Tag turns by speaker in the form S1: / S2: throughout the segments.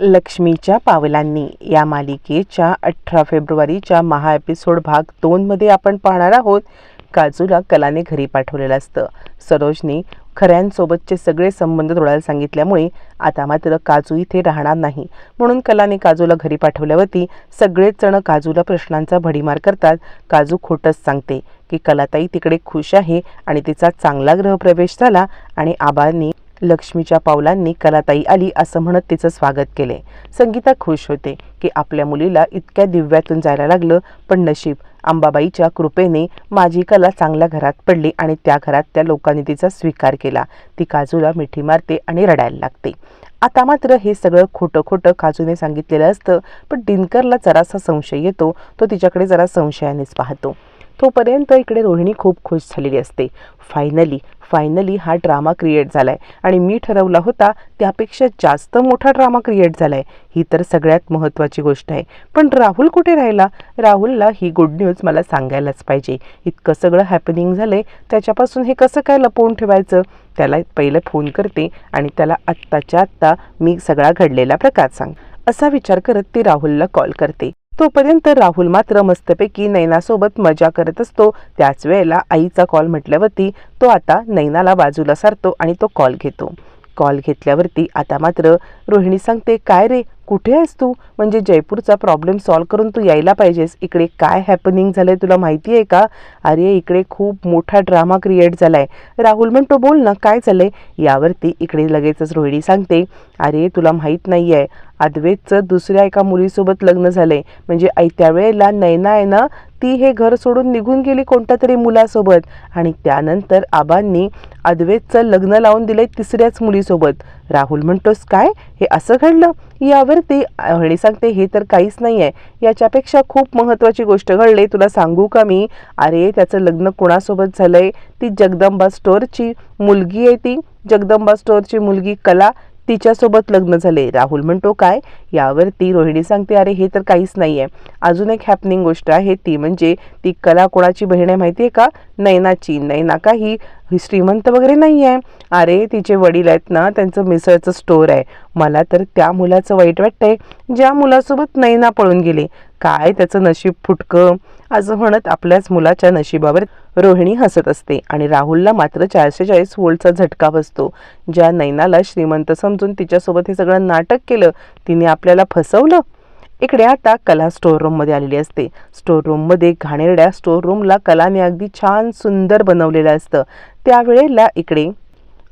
S1: लक्ष्मीच्या पावलांनी या मालिकेच्या अठरा फेब्रुवारीच्या महा एपिसोड भाग दोनमध्ये आपण पाहणार आहोत. काजूला कलाने घरी पाठवलेलं असतं. सरोजने खऱ्यांसोबतचे सगळे संबंध तोडायला सांगितल्यामुळे आता मात्र काजू इथे राहणार नाही. म्हणून कलाने काजूला घरी पाठवल्यावरती सगळेच जण काजूला प्रश्नांचा भडीमार करतात. काजू खोटंच सांगते की कलाताई तिकडे खुश आहे आणि तिचा चांगला ग्रहप्रवेश झाला आणि आबांनी लक्ष्मीच्या पावलांनी कलाताई आली असं म्हणत तिचं स्वागत केले. संगीता खुश होते की आपल्या मुलीला इतक्या दिव्यातून जायला लागलं पण नशीब अंबाबाईच्या कृपेने माझी कला चांगल्या घरात पडली आणि त्या घरात त्या लोकांनी तिचा स्वीकार केला. ती काजूला मिठी मारते आणि रडायला लागते. आता मात्र हे सगळं खोटं खोटं काजूने सांगितलेलं असतं पण दिनकरला जरासा संशय येतो तो तिच्याकडे जरा संशयानेच पाहतो. तोपर्यंत इकडे रोहिणी खूप खुश झालेली असते. फायनली फायनली हा ड्रामा क्रिएट झाला आहे आणि मी ठरवला होता त्यापेक्षा जास्त मोठा ड्रामा क्रिएट झाला आहे ही तर सगळ्यात महत्त्वाची गोष्ट आहे. पण राहुल कुठे राहिला? राहुलला ही गुड न्यूज मला सांगायलाच पाहिजे. इतकं सगळं हॅपनिंग झालं आहे त्याच्यापासून हे कसं काय लपवून ठेवायचं? त्याला पहिलं फोन करते आणि त्याला आत्ताच्या आत्ता मी सगळा घडलेला प्रकार सांग. असा विचार करत ती राहुलला कॉल करते. तोपर्यंत राहुल मात्र मस्तपैकी नैनासोबत मजा करत असतो. त्याच वेळेला आईचा कॉल म्हटल्यावरती तो आता नैनाला बाजूला सारतो आणि तो कॉल घेतो. कॉल घेतल्यावरती आता मात्र रोहिणी सांगते काय रे कुठे आहेस तू? म्हणजे जयपूरचा प्रॉब्लेम सॉल्व करून तू यायला पाहिजेस. इकडे काय हॅपनिंग झालं आहे तुला माहिती आहे का? अरे इकडे खूप मोठा ड्रामा क्रिएट झाला आहे राहुल म्हणतो बोल ना काय झालं आहे यावरती इकडे लगेचच रोहिणी सांगते अरे तुला माहीत नाही आहे अद्वैतचं दुसऱ्या एका मुलीसोबत लग्न झालंय. म्हणजे त्यावेळेला नैना आहे ना ती हे घर सोडून निघून गेली कोणत्या तरी मुलासोबत. आणि त्यानंतर आबांनी अद्वैतचं लग्न लावून दिलंय तिसऱ्याच मुलीसोबत. राहुल म्हणतोस काय? हे असं घडलं? यावरती हणी सांगते हे तर काहीच नाही आहे याच्यापेक्षा खूप महत्त्वाची गोष्ट घडली. तुला सांगू का मी? अरे त्याचं लग्न कोणासोबत झालंय? ती जगदंबा स्टोअरची मुलगी आहे ती. जगदंबा स्टोअरची मुलगी कला. तिच्यासोबत लग्न झाले. राहुल म्हणतो काय? यावरती रोहिणी सांगते अरे हे तर काहीच नाही आहे अजून एक हॅपनिंग गोष्ट आहे ती म्हणजे ती कला कोणाची बहीण आहे माहिती आहे का? नैनाची नैना काही ही श्रीमंत वगैरे नाही आहे अरे तिचे वडील आहेत ना त्यांचं मिसळचं स्टोअर आहे. मला तर त्या मुलाचं वाईट वाटतंय. ज्या मुलासोबत नैना पळून गेले काय त्याचं नशीब फुटकं? असं म्हणत आपल्याच मुलाच्या नशिबावर रोहिणी हसत असते आणि राहुलला मात्र चारशे चाळीस वोल्टचा झटका बसतो. ज्या नैनाला श्रीमंत समजून तिच्यासोबत हे सगळं नाटक केलं तिने आपल्याला फसवलं? इकडे आता कला स्टोअर रूममध्ये आलेली असते. स्टोअर रूममध्ये घाणेरड्या स्टोअर रूमला कलाने अगदी छान सुंदर बनवलेलं असतं. त्यावेळेला इकडे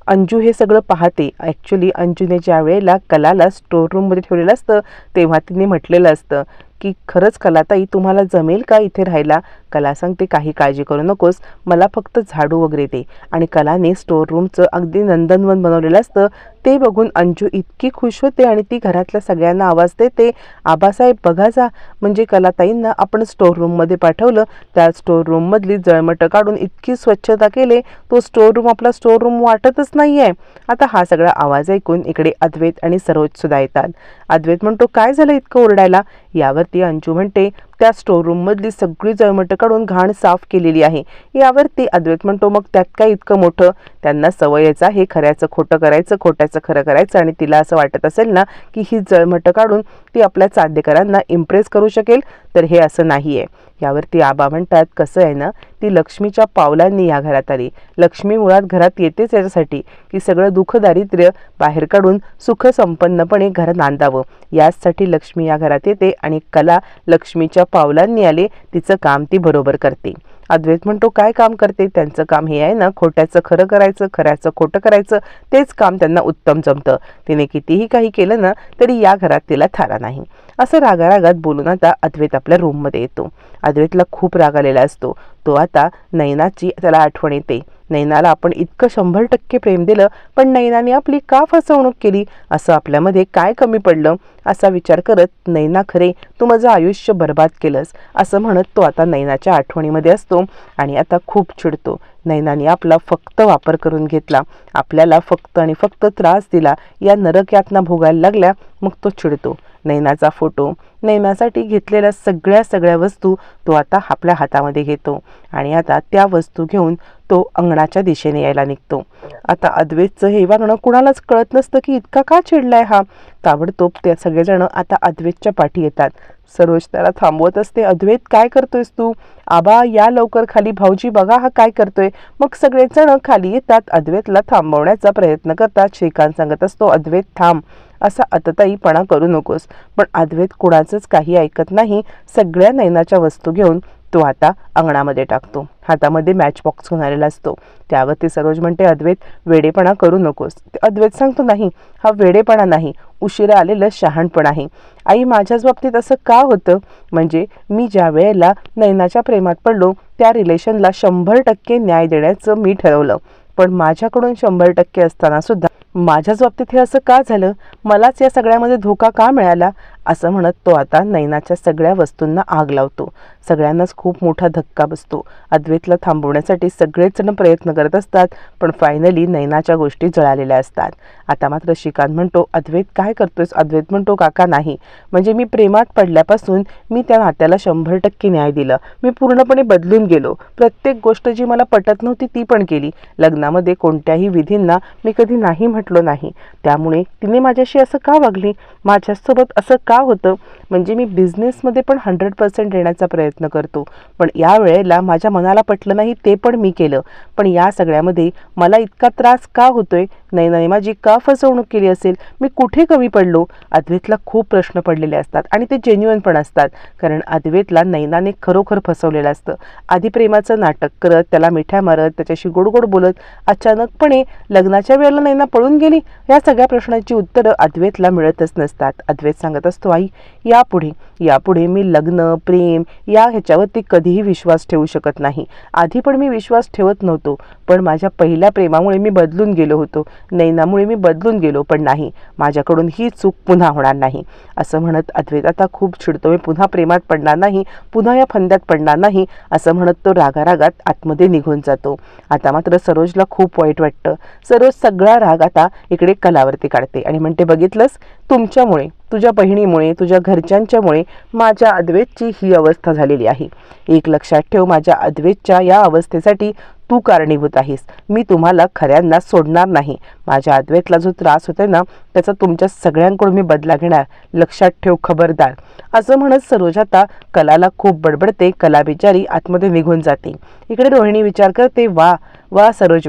S1: अंजू हे सगळं पाहते. ॲक्च्युली अंजूने ज्या वेळेला कलाला स्टोअर रूममध्ये ठेवलेलं असतं तेव्हा तिने म्हटलेलं असतं की खरंच कलाताई तुम्हाला जमेल का इथे राहायला? कला सांगते काही काळजी करू नकोस. मला फक्त झाडू वगैरे दे. आणि कलाने स्टोअर रूमचं अगदी नंदनवन बनवलेलं असतं. ते बघून अंजू इतकी खुश होते आणि ती घरातल्या सगळ्यांना आवाज देते आबासाहेब बघा जा. म्हणजे कलाताईंना आपण स्टोअर रूममध्ये पाठवलं. त्या स्टोअर रूममधली जळमटं काढून इतकी स्वच्छता केले. तो स्टोअर रूम आपला स्टोअर रूम वाटतच नाही आहे आता हा सगळा आवाज ऐकून इकडे अद्वैत आणि सरोज सुद्धा येतात. अद्वैत म्हणतो काय झालं इतकं ओरडायला? यावरती अंजू म्हणते त्या स्टोर रूममधली सगळी जळमट काढून घाण साफ केलेली आहे. यावरती अद्वैत म्हणतो मग त्यात काय इतकं मोठं? त्यांना सवयचा आहे खऱ्याचं खोटं करायचं खोट्याचं खरं करायचं आणि तिला असं वाटत असेल ना की ही जळमट काढून ती आपल्या चांदेकरांना इम्प्रेस करू शकेल तर हे असं नाही आहे यावरती आबा म्हणतात कसं आहे ना ती लक्ष्मीच्या पावलांनी या घरात आली. लक्ष्मी मुळात घरात येतेच याच्यासाठी की सगळं दुःख दारिद्र्य बाहेर काढून सुख संपन्नपणे घर नांदावं. याचसाठी लक्ष्मी या घरात येते आणि कला लक्ष्मीच्या पावलांनी आले तिचं काम ती बरोबर करते. अद्वैत म्हणतो काय काम करते? त्यांचं काम हे आहे ना खोट्याचं खरं करायचं खऱ्याचं खोटं करायचं तेच काम त्यांना उत्तम जमतं. तिने कितीही काही केलं ना तरी या घरात तिला थारा नाही. असं रागारागात बोलून आता अद्वैत आपल्या रूममध्ये येतो. अद्वैतला खूप राग आलेला असतो. तो आता नैनाची त्याला आठवण येते. नैनाला आपण इतकं शंभर टक्के प्रेम दिलं पण नैनाने आपली का फसवणूक केली? असं आपल्यामध्ये काय कमी पडलं? असा विचार करत नैना खरे तू माझं आयुष्य बर्बाद केलंस. असं म्हणत तो आता नैनाच्या आठवणीमध्ये असतो आणि आता खूप चिडतो. नैनाने आपला फक्त वापर करून घेतला. आपल्याला फक्त आणि फक्त त्रास दिला. या नरक यातना भोगायला लागल्या. मग तो चिडतो. नैनाचा फोटो. नैनासाठी घेतलेल्या सगळ्या सगळ्या वस्तू तो आता आपल्या हातामध्ये घेतो. आणि आता त्या वस्तू घेऊन तो अंगणाच्या दिशेने यायला निघतो. आता अद्वैतचं हे वागणं कुणालाच कळत नसतं की इतका का चिडलाय हा. ताबडतोब त्या सगळेजण आता अद्वैतच्या पाठी येतात. सरोज त्याला थांबवत असते अद्वैत काय करतोयस तू? आबा या लवकर खाली. भाऊजी बघा हा काय करतोय. मग सगळेजण खाली येतात. अद्वैतला थांबवण्याचा प्रयत्न करतात. श्रीकांत सांगत असतो अद्वैत थांब. असा अतताईपणा करू नकोस. पण अद्वैत कुणाचंच काही ऐकत नाही. सगळ्या नयनाच्या वस्तू घेऊन तो आता अंगणामध्ये टाकतो. हातामध्ये मॅच बॉक्स घेऊन आलेला असतो त्यावरती सरोज म्हणते अद्वैत वेडेपणा करू नकोस. ते अद्वैत सांगतो नाही हा वेडेपणा नाही. उशिरा आलेलं शहाणपण आहे. आई माझ्याच बाबतीत असं का होतं? म्हणजे मी ज्या वेळेला नयनाच्या प्रेमात पडलो त्या रिलेशनला शंभर टक्के न्याय देण्याचं मी ठरवलं. पण माझ्याकडून शंभर टक्के असताना सुद्धा माझ्याच बाबतीत हे असं का झालं? मलाच या सगळ्यामध्ये धोका का मिळाला? असं म्हणत तो आता नैनाच्या सगळ्या वस्तूंना आग लावतो. सगळ्यांनाच खूप मोठा धक्का बसतो. अद्वैतला थांबवण्यासाठी सगळेच जण प्रयत्न करत असतात पण फायनली नैनाच्या गोष्टी जळालेल्या असतात. आता मात्र श्रीकांत म्हणतो अद्वैत काय करतोयस? अद्वैत म्हणतो काका नाही. म्हणजे मी प्रेमात पडल्यापासून मी त्या नात्याला शंभर टक्के न्याय दिलं. मी पूर्णपणे बदलून गेलो. प्रत्येक गोष्ट जी मला पटत नव्हती ती पण केली. लग्नामध्ये कोणत्याही विधींना मी कधी नाही म्हटलो नाही. त्यामुळे तिने माझ्याशी असं का वागली? माझ्यासोबत असं का होतं? म्हणजे मी बिझनेसमध्ये पण हंड्रेड पर्सेंट देण्याचा प्रयत्न प्रयत्न करतो. पण या वेळेला माझ्या मनाला पटलं नाही ते पण मी केलं. पण या सगळ्यामध्ये मला इतका त्रास का होतोय? नैनाने माझी का फसवणूक केली असेल? मी कुठे कमी पडलो? अद्वैतला खूप प्रश्न पडलेले असतात आणि ते जेन्युअन पण असतात. कारण अद्वैतला नैनाने खरोखर फसवलेलं असतं. आधी प्रेमाचं नाटक करत त्याला मिठ्या मारत त्याच्याशी गोड गोड बोलत अचानकपणे लग्नाच्या वेळेला नैना पळून गेली. या सगळ्या प्रश्नांची उत्तरं अद्वैतला मिळतच नसतात. अद्वैत सांगत असतो आई यापुढे यापुढे मी लग्न प्रेम या ह्याच्यावरती कधीही विश्वास ठेवू शकत नाही. आधी पण मी विश्वास ठेवत नव्हतो पण माझ्या पहिल्या प्रेमामुळे मी बदलून गेलो होतो. नैनामुळे मी बदलून गेलो पण नाही. माझ्याकडून ही चूक पुन्हा होणार नाही. असं म्हणत अद्वैत आता खूप चिडतो. मी पुन्हा प्रेमात पडणार नाही पुन्हा या फंद्यात पडणार नाही असं म्हणत तो रागारागात आतमध्ये निघून जातो. आता मात्र सरोजला खूप वाईट वाटतं. सरोज सगळा राग आता इकडे कलावरती काढते आणि म्हणते बघितलंस? तुमच्यामुळे. तुझ्या बहिणीमुळे तुझ्या घरच्यांच्यामुळे माझ्या अद्वैतची ही अवस्था झालेली आहे. एक लक्षात ठेव माझ्या अद्वैतच्या या अवस्थेसाठी तू कारणीभूत आहेस. मी तुम्हाला खऱ्यांना सोडणार नाही. माझ्या अद्वैतला जो त्रास होतोय ना त्याचा तुमच्या सगळ्यांकडून मी बदला घेणार. लक्षात ठेव खबरदार. असं म्हणत सरोज आता कलाला खूप बडबडते. कला बिचारी आतमध्ये निघून जाते. इकडे रोहिणी विचार करते वा वा सरोज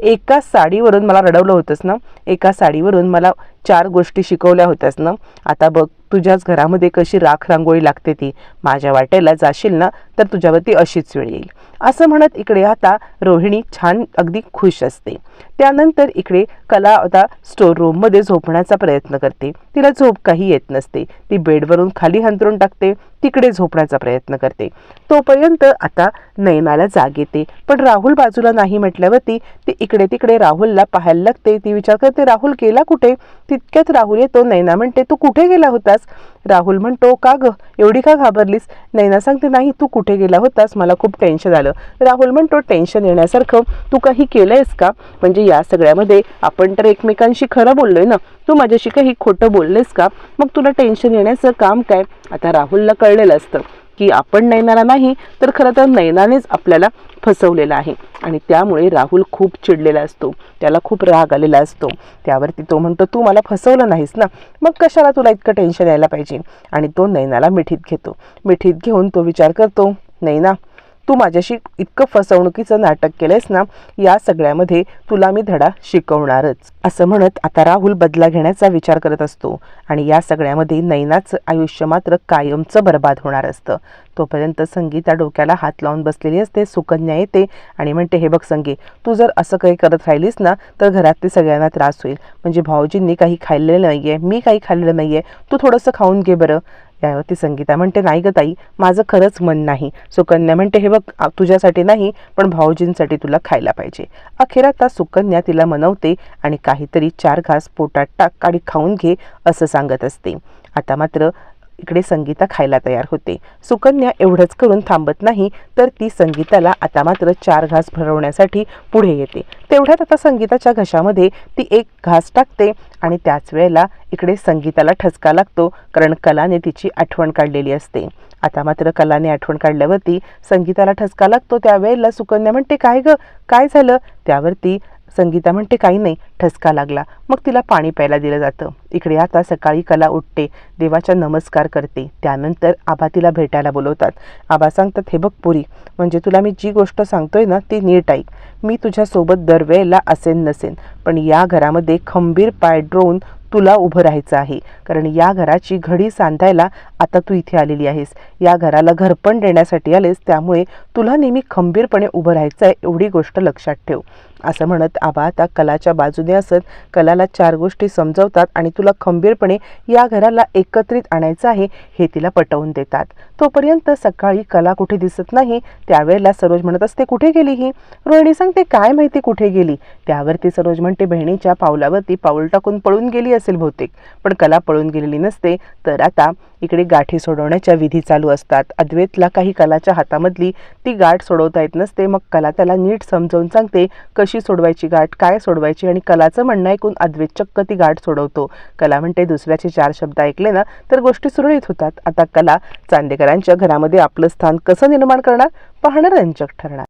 S1: एका साडीवरून मला रडवलं होतंस ना? एका साडीवरून मला चार गोष्टी शिकवल्या होत्यास ना? आता बघ तुझ्याच घरामध्ये कशी राख रांगोळी लागते ती. माझ्या वाटेला जाशील ना तर तुझ्यावरती अशीच वेळ येईल. असं म्हणत इकडे आता रोहिणी छान अगदी खुश असते. त्यानंतर इकडे कला आता स्टोर रूममध्ये झोपण्याचा प्रयत्न करते. तिला झोप काही येत नसते. ती बेडवरून खाली हंतरून टाकते. तिकडे झोपण्याचा प्रयत्न करते. तोपर्यंत आता नयनाला जाग येते. पण राहुल बाजूला नाही म्हटल्यावरती ती इकडे तिकडे राहुलला पाहायला लागते. ती विचार करते राहुल गेला कुठे? तितक्यात राहुल येतो. नैना म्हणते तू कुठे गेला होतास? राहुल म्हणतो का ग? एवढी का घाबरलीस? नैना सांगते नाही तू कुठे गेला होतास? मला खूप टेन्शन आलं. राहुल म्हणतो टेन्शन येण्यासारखं? तू काही केलं आहेस का? म्हणजे या सगळ्यामध्ये आपण तर एकमेकांशी खरं बोललोय ना. तू माझ्याशी काही खोटं बोललेस का? मग तुला टेन्शन येण्याचं काम काय? आता राहुलला कळलेलं असतं. की आपण नैनाला नाही तर खरं तर नैनानेच आपल्याला फसवलेलं आहे. आणि त्यामुळे राहुल खूप चिडलेला असतो. त्याला खूप राग आलेला असतो. त्यावरती तो म्हणतो तू मला फसवलं नाहीस ना? मग कशाला तुला इतकं टेन्शन यायला पाहिजे? आणि तो नैनाला मिठीत घेतो. मिठीत घेऊन तो विचार करतो नैना तू माझ्याशी इतकं फसवणुकीचं नाटक केलंयस ना या सगळ्यामध्ये तुला मी धडा शिकवणारच. असं म्हणत आता राहुल बदला घेण्याचा विचार करत असतो आणि या सगळ्यामध्ये नैनाचं आयुष्य मात्र कायमचं बर्बाद होणार असतं. तोपर्यंत संगीता डोक्याला हात लावून बसलेली असते सुकन्या येते आणि म्हणते हे बघ संगी तू जर असं काही करत राहिलीस ना तर घरातले सगळ्यांना त्रास होईल. म्हणजे भाऊजींनी काही खाल्लेलं नाही आहे मी काही खाल्लेलं नाही आहे तू थोडंसं खाऊन घे बरं. यावरती संगीता म्हणते नाही ग ताई माझं खरंच मन नाही. सुकन्या म्हणते हे बघ तुझ्यासाठी नाही पण भाऊजींसाठी तुला खायला पाहिजे. अखेर आता सुकन्या तिला मनवते आणि काहीतरी चार घास पोटात टाक आणि खाऊन घे असं सांगत असते. आता मात्र इकडे संगीता खायला तयार होते. सुकन्या एवढंच करून थांबत नाही तर ती संगीताला आता मात्र चार घास भरवण्यासाठी पुढे येते. तेवढ्यात आता संगीताच्या घशामध्ये ती एक घास टाकते आणि त्याच वेळेला इकडे संगीताला ठसका लागतो कारण कलाने तिची आठवण काढलेली असते. आता मात्र कलाने आठवण काढल्यावरती संगीताला ठसका लागतो. त्यावेळेला सुकन्या म्हणते काय ग? काय झालं? त्यावरती संगीता म्हणते काही नाही ठसका लागला. मग तिला पाणी प्यायला दिलं जातं. इकडे आता सकाळी कला उठते. देवाच्या नमस्कार करते. त्यानंतर आबा तिला भेटायला बोलवतात. आबा सांगतात हे बघ पुरी म्हणजे तुला मी जी गोष्ट सांगतोय ना ती नीट ऐक. मी तुझ्यासोबत दरवेळेला असेन नसेन. पण या घरामध्ये खंबीर पाय ड्रोन तुला उभं राहायचं आहे. कारण या घराची घडी सांधायला आता तू इथे आलेली आहेस. या घराला घरपण देण्यासाठी आलेस त्यामुळे तुला नेहमी खंबीरपणे उभं राहायचं आहे एवढी गोष्ट लक्षात ठेव. असं म्हणत आबा आता कलाच्या बाजूने असत कलाला चार गोष्टी समजवतात आणि तुला खंबीरपणे या घराला एकत्रित आणायचं आहे हे तिला पटवून देतात. तोपर्यंत सकाळी कला कुठे दिसत नाही त्यावेळेला सरोज म्हणत असते कुठे गेली ही? रोहिणी सांगते काय माहिती कुठे गेली? त्यावरती सरोज म्हणते बहिणीच्या पावलावरती पाऊल टाकून पळून गेली असेल बहुतेक पण कला पळून गेलेली नसते तर आता इकडे गाठी सोडवण्याच्या विधी चालू असतात. अद्वैतला काही कलाच्या हातामधली ती गाठ सोडवता येत नसते मग कला त्याला नीट समजावून सांगते कशी सोडवायची गाठ काय सोडवायची आणि कलाचं म्हणणं ऐकून अद्वैत चक्क ती गाठ सोडवतो. कला म्हणते दुसऱ्याचे चार शब्द ऐकले ना तर गोष्टी सुरळीत होतात. आता कला चांदेकरांच्या घरामध्ये आपलं स्थान कसं निर्माण करणार? पाहणं रंजक ठरणार.